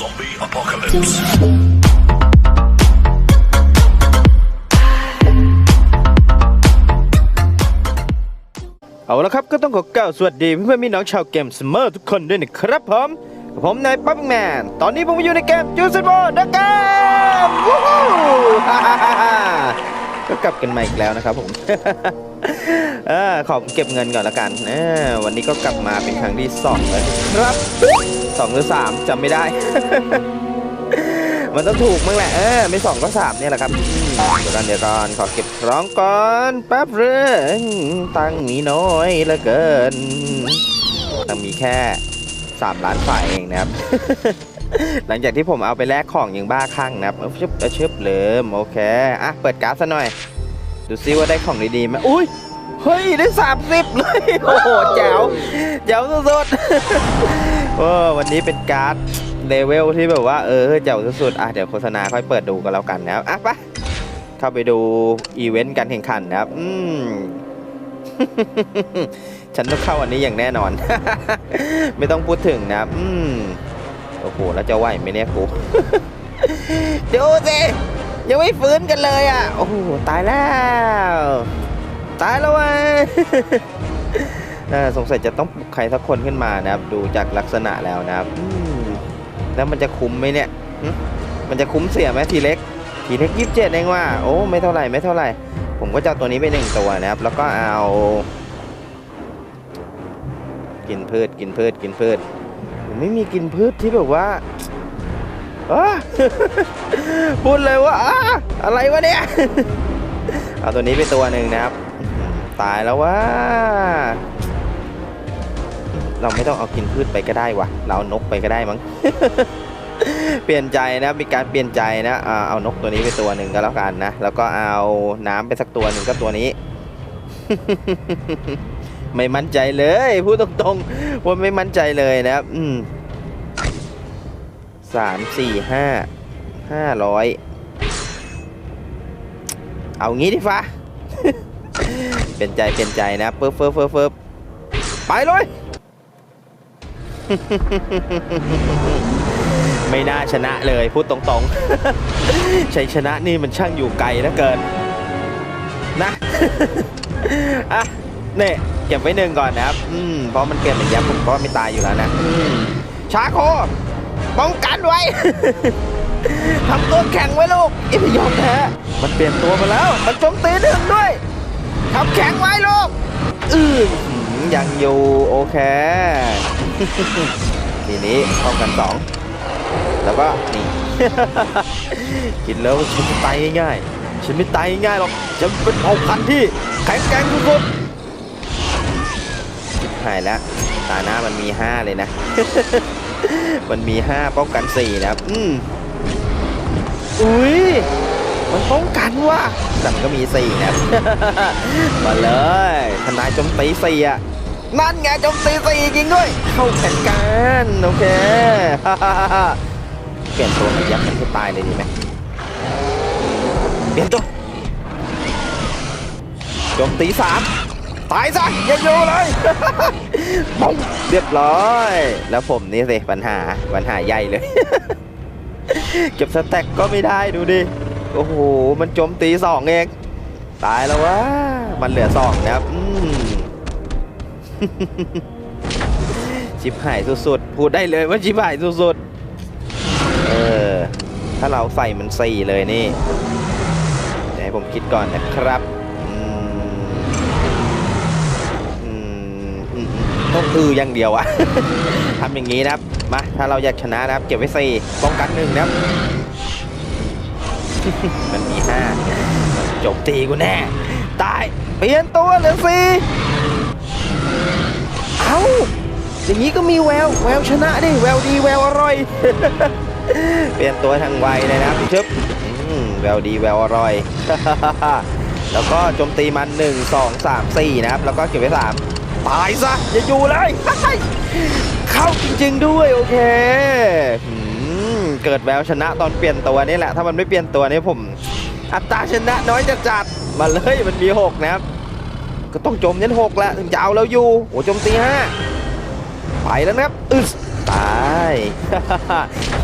Zombie apocalypse. เอาละครับก็ต้องขอกล่าวสวัสดีเพื่อนๆพี่น้องชาวเกมสเมอร์ทุกคนด้วยนะครับผมผมนายป๊อปแมน ตอนนี้ผมอยู่ในเกมจูซิโบนักเกมวู้ฮู้ฮ่าฮ่าฮ่าก็กลับกันมาอีกแล้วนะครับผม เออขอเก็บเงินก่อนละกันเออวันนี้ก็กลับมาเป็นครั้งที่สองเลยครับสองหรือสามจำไม่ได้ มันต้องถูกมั้งแหละเออไม่สองก็สามเนี่ยแหละครับอืมเดี๋ยวก่อนเดี๋ยวก่อนขอเก็บของก่อนแป๊บเรื่องตังค์มีน้อยเหลือเกินตังค์มีแค่สามล้านฝ่ายเองนะครับหลังจากที่ผมเอาไปแลกของอย่างบ้าคลั่งนะครับเอาชึบเอาชึบเลิมโอเค อะ เปิดการ์ดซะหน่อย ดูซิว่าได้ของดีๆไหมอุ้ย เฮ้ย ได้สามสิบเลย โอ้โหแจ๋วแจ๋วสุดๆ โอ้วันนี้เป็นการ์ดเลเวลที่แบบว่า เออเจ๋วสุดๆ อะ เดี๋ยวโฆษณาค่อยเปิดดูกันแล้วกันนะครับ อะไปเข้าไปดูอีเวนต์การแข่งขันนะครับ อืมฉันต้องเข้าอันนี้อย่างแน่นอน ไม่ต้องพูดถึงนะอืมโอ้โห แล้วจะไหวไหมเนี่ยกู ดูสิ ยังไม่ฟื้นกันเลยอะ โอ้โห ตายแล้ว ตายแล้วว้ยเออสงสัยจะต้องปลุกใครสักคนขึ้นมานะครับ ดูจากลักษณะแล้วนะครับแล้วมันจะคุ้มไหมเนี่ย มันจะคุ้มเสียไหมทีเล็ก ทีเล็กยี่สิบเจ็ดเองว่า โอ้ ไม่เท่าไหร่ไม่เท่าไหร่ ผมก็จะตัวนี้ไปหนึ่งตัวนะครับ แล้วก็เอา กินพืชกินพืชกินพืช ผมไม่มีกินพืชที่แบบว่า พูดเลยว่าอะไรวะเนี่ย เอาตัวนี้ไปตัวหนึ่งนะครับ ตายแล้วว่า เราไม่ต้องเอากินพืชไปก็ได้วะเราเอานกไปก็ได้มั้ง เปลี่ยนใจนะมีการเปลี่ยนใจนะ เอานกตัวนี้ไปตัวหนึ่งก็แล้วกันนะ แล้วก็เอาน้ำไปสักตัวหนึ่งก็ตัวนี้ ไม่มั่นใจเลย พูดตรงๆว่าไม่มั่นใจเลยนะครับ อืม สามสี่ห้าห้าร้อยเอางี้ดิฟ้าเปลี่ยนใจเปลี่ยนใจนะเฟิบเฟิบเฟิบเฟิบไปเลย ไม่น่าชนะเลยพูดตรงๆชัยชนะนี่มันช่างอยู่ไกลเหลือเกิน นะอะเนี่ยเก็บไว้หนึ่งก่อนนะครับ อืมเพราะมันเปลี่ยนระยผมก็ไม่ตายอยู่แล้วนะอืมชาโค ป้องกันไว้ ทำตัวแข็งไว้ลูกอย่าไปยอมแพ้มันเปลี่ยนตัวมาแล้ว มันโจมตีหนึ่งด้วยทำแข็งไว้ลูกอือหือยังอยู่โอเค ทีนี้ป้องกันสองแล้วก็นี่ กินแล้วฉันไม่ตายง่ายๆ ฉันไม่ตายง่ายๆหรอกฉันเป็นเผ่าพันธุ์ที่แข็งแกร่งสุดๆหายแล้ว ตาหน้ามันมีห้าเลยนะ มันมีห้าป้องกันสี่นะครับ อืมอุ้ย มันป้องกันว่ะแต่มันก็มีสี่นะครับ มาเลย ทนายโจมตีสี่อะ นั่นไงโจมตีสี่จริงด้วย เข้าแข่งกันโอเค เปลี่ยนตัวมายับมันให้ตายเลยดีไหมเปลี่ยนตัวโจมตีสาม ตายซะอย่าอยู่เลยปองเรียบร้อย แล้วผมนี่สิปัญหาปัญหาใหญ่เลย เก็บสแต็กก็ไม่ได้ดูดิ โอ้โห มันจมตีสองเอง ตายแล้ววะ มันเหลือสองนะครับชิบหายสุดๆ พูดได้เลยว่าชิบหายสุดๆ เออ ถ้าเราใส่มันสี่เลยนี่เดี๋ยวให้ผมคิดก่อนนะครับ อือออย่างเดียวอะทำอย่างนี้นะครับ มา ถ้าเราอยากชนะนะครับ เก็บไว้สี่ป้องกันหนึ่งนะครับ มันมีห้าจมตีกูแน่ ตาย เปลี่ยนตัวเหลือสี่เอ้า อย่างนี้ก็มีแวว แววชนะดิ แววดี แววอร่อย เปลี่ยนตัวทางไวเลยนะครับชึบแววดีแววอร่อย แล้วก็โจมตีมันหนึ่งสองสามสี่นะครับ แล้วก็เก็บไว้สาม ตายซะ อย่าอยู่เลย เข้าจริง ๆ ด้วย โอเคอเกิดแววชนะตอนเปลี่ยนตัวนี่แหละ ถ้ามันไม่เปลี่ยนตัวนี่ผม อัตราชนะน้อยจะจัดมาเลยมันมีหกนะครับ ก็ต้องโจมเน้นหกแล้วถึงจะเอาแล้วอยู่โอ้โจมตีห้าไปแล้วนะครับอึสตาย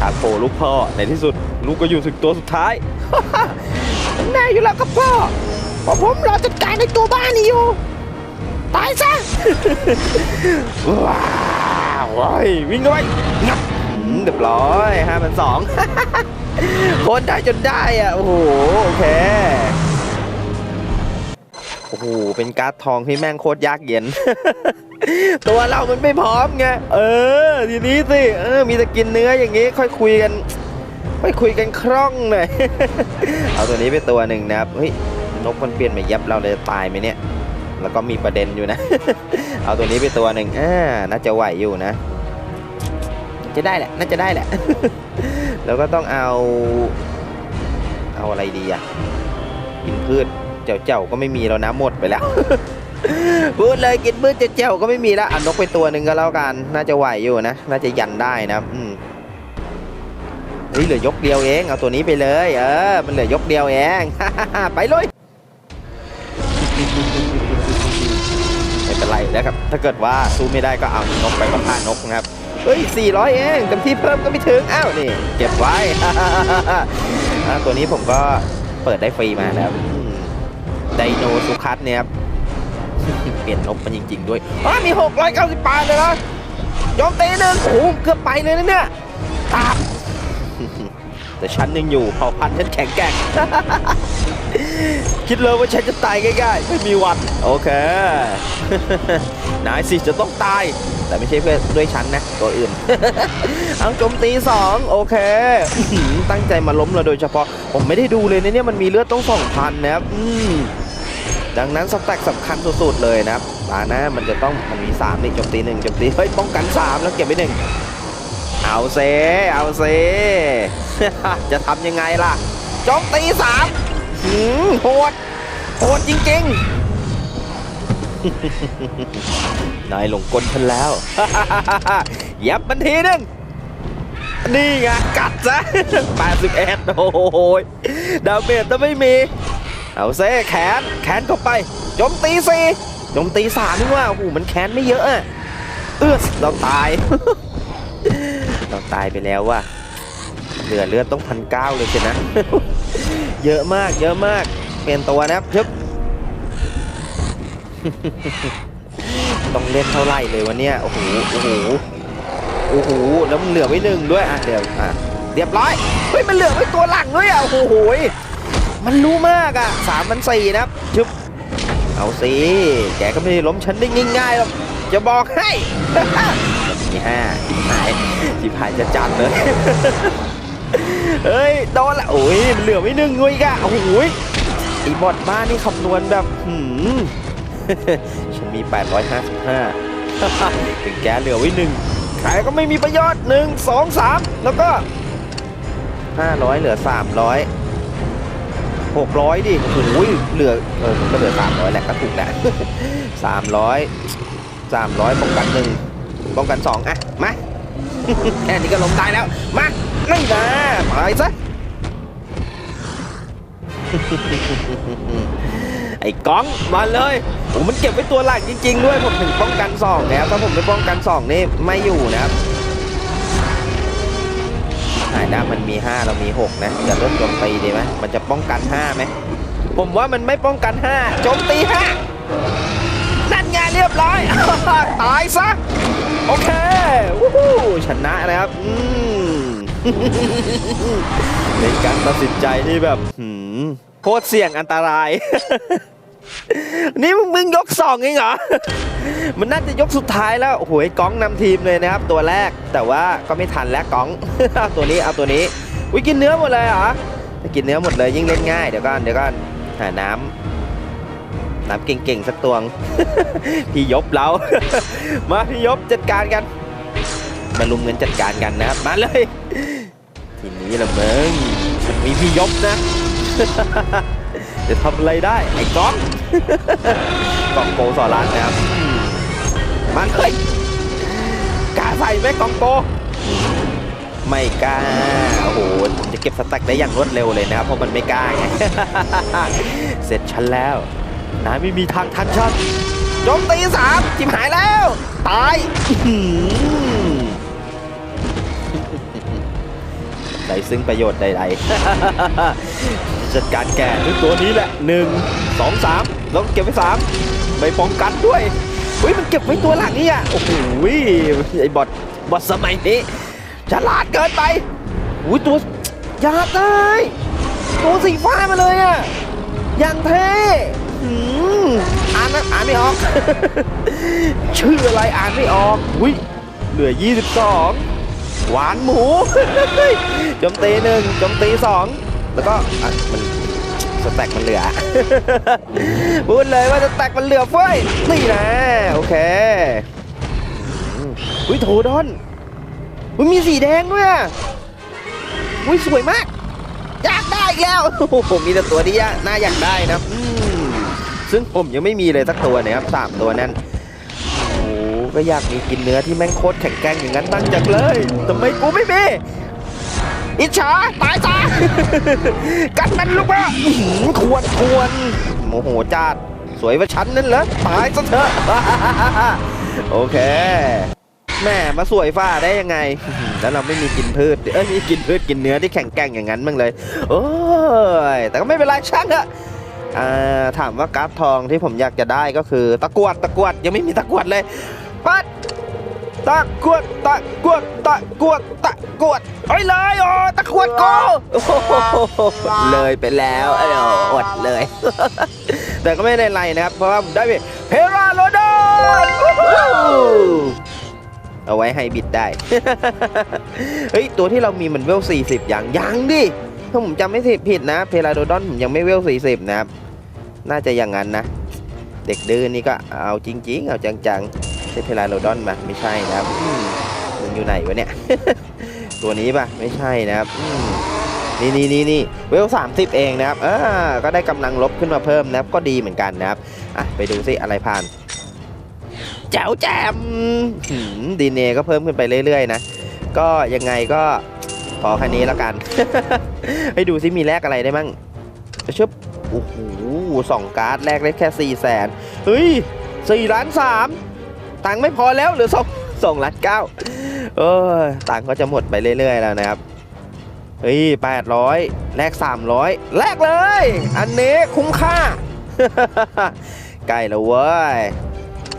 ชาโคลูกพ่อในที่สุด ลูกก็อยู่ถึงตัวสุดท้ายแน่อยู่แล้วครับพ่อเพราะผมรอจัดการในตัวบ้านนี่อยู่ ตายซะ ว้าวเว้ยวิ่งเข้าไปงับอืมเรียบร้อยห้าพันสอง โคนได้จนได้อะ โอ้โห โอเค โอ้โห เป็นการ์ดทองที่แม่งโคตรยากเย็น ตัวเรามันไม่พร้อมไง เออ ทีนี้สิ เออ มีแต่กินเนื้ออย่างงี้ ค่อยคุยกันค่คุยกันคล่องหน่อย เอาตัวนี้ไปตัวหนึ่งนะครับ เฮ้ย นกมันเปลี่ยนมาเยับเราเลยตายไหมเนี่ย แล้วก็มีประเด็นอยู่นะ เอาตัวนี้ไปตัวหนึ่งอ่าน่าจะไหวอยู่นะ จะได้แหละ น่าจะได้แหละ แล้วก็ต้องเอา เอาอะไรดีอะกินพืชเจ้าเจ้าก็ไม่มีแล้วนะหมดไปแล้วพูดเลยกินพืชเจ้าเจ้าก็ไม่มีแล้วอนนกไปตัวหนึ่งก็แล้วกัน น่าจะไหวอยู่นะ น่าจะยันได้นะอืมเฮ้ยเหลือยกเดียวเอง เอาตัวนี้ไปเลย เออ มันเหลือยกเดียวเอง ไปเลย ไม่เป็นไรนะครับ ถ้าเกิดว่าสู้ไม่ได้ก็เอานกไปกับผ่านกนะครับ เฮ้ย 400 เองเต็มที่เพิ่มก็ไม่ถึง อ้าว นี่ เก็บไว้ ตัวนี้ผมก็เปิดได้ฟรีมานะครับไดโนสุคัสเนี่ยครับ เปลี่ยนนกมันจริง ๆ ด้วยอ๋อมี 690บาทเลยนะยอมตีหนึ่งโอ้โหเกือบไปเลยนะเนี่ยตาม แต่ฉันยังอยู่เผ่าพันธุ์ฉันแข็งแกร่ง คิดเลยว่าฉันจะตายง่ายๆ ไม่มีวัน โอเค นายสิจะต้องตาย แต่ไม่ใช่เพื่อด้วยฉันนะ ตัวอื่น เอาโจมตีสองโอเค ตั้งใจมาล้มเราโดยเฉพาะ ผมไม่ได้ดูเลยนะเนี่ยมันมีเลือดต้องสองพันนะครับดังนั้นสแต็กสำคัญสุดๆเลยนะครับตาหน้ามันจะต้องมันมี3นี่โจมตีหนึ่งโจมตีเฮ้ยป้องกัน 3 แล้วเก็บไว้หนึ่งเอาเซเอาเซ จะทำยังไงล่ะจมตีสามหืมโหด โหดจริงๆ นายหลงกลฉันแล้ว ยับมันทีหนึงนี่ไงกัดซะ81 โอ้โหดาเมจจะไม่มี เอาเซ่แขน แขนเข้าไปจมตีสี่จมตีสามนี่ว่าโอ้โหมันแขนไม่เยอะอะเอื้อเราตาย เราตายไปแล้วว่ะ เหลือเลือดต้องพันเก้าเลยสินะ เยอะมากเยอะมาก เปลี่ยนตัวนะครับชึบต้องเล่นเท่าไหร่เลยวะเนี่ย โอ้โห โอ้โห โอ้โห แล้วมันเหลือไว้หนึ่งด้วย อะเดี๋ยวอะเรียบร้อย เฮ้ย มันเหลือไว้ตัวหลังด้วยอะ โอ้โห มันรู้มากอะสามมันสี่นะครับชึบ เอาสิ แกก็ไม่ได้ล้มฉันได้ง่ายๆหรอก จะบอกให้มีห้าหายสิพายจะจัดเลย เฮ้ยโดนละโอ้ยเหลือไว้หนึ่งด้วยกะโอ้ยไอ้บอดบ้านนี่คำนวณแบบหืมฉันมี 855ถึงแกเหลือไว้หนึ่งขายก็ไม่มีประโยชน์หนึ่งสองสามแล้วก็ 500 เหลือ 300 600 ดิโอ้โหเหลือเออมันก็เหลือ 300 แหละก็ถูกแหละ300 300ป้องกันหนึ่งป้องกันสองอะมา แค่นี้ก็ล้มตายแล้ว มาไม่นะไปซะไอ้ก้องมาเลยโอ้มันเก็บไว้ตัวหลักจริง ๆ ด้วยผมถึงป้องกันสองแล้วถ้าผมไม่ป้องกันสองนี่ไม่อยู่นะครับหายด้ามันมี 5 เรามี 6 นะจะเริ่มโจมตีดีไหมมันจะป้องกัน5ไหมผมว่ามันไม่ป้องกัน5โจมตี5 นั่นไงเรียบร้อย ตายซะ โอเควู้ฮู้ชนะนะครับอืมเป็นการตัดสินใจที่แบบหืมโคตรเสี่ยงอันตราย นี่มึงยกสองเองเหรอ มันน่าจะยกสุดท้ายแล้วโอ้โหไอ้ก้องนำทีมเลยนะครับ ตัวแรกแต่ว่าก็ไม่ทันแล้วก้องเอาตัวนี้เอาตัวนี้วิกินเนื้อหมดเลยเหรอกินเนื้อหมดเลยยิ่งเล่นง่ายเดี๋ยวก่อนเดี๋ยวก่อนหาน้ำ น้ำเก่งๆ สักตวง พี่ยบเรา มาพี่ยบจัดการกัน มาลุมเงินจัดการกันนะครับ มาเลย ทีนี้ละมึงฉันมีพี่ยบนะ จะทำอะไรได้ ไอ้ก้องกองโกสอรานนะครับมมันเฮ้ยกล้าใส่ไหมกองโกไม่กล้า โอ้โห จะเก็บสแต็กได้อย่างรวดเร็วเลยนะครับ เพราะมันไม่กล้าไง เสร็จฉันแล้ว นายไม่มีทางทันฉันโจมตีสามจิมหายแล้ว ตายอื้อหือไรซึ่งประโยชน์ใดๆจัดการแกด้วยตัวนี้แหละหนึ่งสองสามแล้วเก็บไว้สามไม่ป้องกันด้วยเฮ้ยมันเก็บไว้ตัวหลังนี่อะโอ้โหไอ้บอทบอทสมัยนี้ฉลาดเกินไปอุ้ยตัวอยากได้ตัวสีฟ้ามาเลยอะอย่างเท่ อ่านนะอ่านไม่ออก ชื่ออะไรอ่านไม่ออกอุ้ยเหลือ 22 หวานหมูจมตีหนึ่งจมตีสองแล้วก็อะมันสแต็กมันเหลือพูดเลยว่าสแต็กมันเหลือเฟ้ยนี่นะโอเคอุ้ยโถดอนอุ้ยมีสีแดงด้วยอุ้ยสวยมาก อยากได้อีกแล้วโอ้โหมีแต่ตัวที่ยากน่าอยากได้นะอื ซึ่งผมยังไม่มีเลยสักตัวนี่ยครับสามตัวนั้นโอ้โหก็อยากมีกินเนื้อที่แม่งโคตรแข็งแกร่งอย่างนั้นบ้างจังเลยทำไมกูไม่มีอิจฉาตายซะกันมันลูกว่าอื้อหือทวนทวนโมโหจัดสวยว่าฉันนั่นเหรอตายซะเถอะโอเคแม่มาสวยฝ้าได้ยังไง แล้วเราไม่มีกินพืชเอ้ยมีกินพืชกินเนื้อที่แข็งแกร่งอย่างนั้นบ้างเลย โอ้ยแต่ก็ไม่เป็นไรช่างเถอะ ถามว่าการ์ดทองที่ผมอยากจะได้ก็คือ ตะกวดตะกวดยังไม่มีตะกวดเลยปัดตะกวดตะกวดตะกวดตะกวดเอ้ยเลยโอ้ตะกวดโกโอ้โหเลยไปแล้วเอ้ยอดเลย แต่ก็ไม่ได้ไรนะครับ เพราะว่าผมได้เป็นเพราโลดอนเอาไว้ให้บิดได้ เฮ้ย ตัวที่เรามีมันเวล40 อย่างยังดิ ถ้าผมจำไม่ผิดนะเพลาโดดอนผมยังไม่เวล40นะครับ น่าจะอย่างนั้นนะ เด็กดื้อนี่ก็เอาจริง ๆ เอาจังๆใช่เพลาโลดอนปะไม่ใช่นะครับอืมมันอยู่ไหนวะเนี่ย ตัวนี้ปะไม่ใช่นะครับนี่นี่นี่นี่เวลสามสิบเองนะครับอ่ก็ได้กำลังลบขึ้นมาเพิ่มนะครับ ก็ดีเหมือนกันนะครับอะไปดูซิอะไรผ่านแจ๋วแจมดีเนก็เพิ่มขึ้นไปเรื่อยๆนะ ก็ยังไงก็ พอแค่นี้แล้วกัน ให้ดูซิมีแลกอะไรได้มั่งชึบโอ้โหสองการ์ดแลกได้แค่สี่แสนเฮ้ยสี่ล้านสามตังค์ไม่พอแล้วหลือสองสองล้านเก้าเออตังค์ก็จะหมดไปเรื่อย ๆ แล้วนะครับเฮ้ยแปดร้อยแลกสามร้อยแลกเลย อันนี้คุ้มค่าใกล้แล้วเว้ย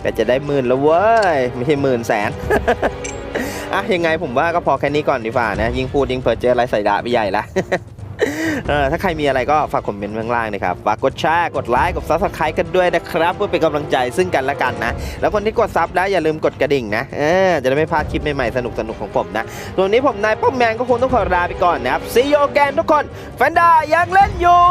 ก็จะได้หมื่นแล้วเว้ย ไม่ใช่หมื่นแสน อะยังไงผมว่าก็พอแค่นี้ก่อนดีกว่านะยิ่งพูดยิ่งเพอเจออะไรใส่ดาไปใหญ่ละเออถ้าใครมีอะไรก็ฝากคอมเมนต์ข้างล่างนะครับ ฝากกดแชร์ กดไลค์ กดซับสไครต์กันด้วยนะครับ เพื่อเป็นกำลังใจซึ่งกันและกันนะ แล้วคนที่กดซับแล้วอย่าลืมกดกระดิ่งนะ เออ จะได้ไม่พลาดคลิปใหม่ๆ สนุกๆ ของผมนะตัวนี้ผมนายป้อมแมนก็คงต้องขอลาไปก่อนนะครับซีโอแกนทุกคนแฟนดายังเล่นอยู่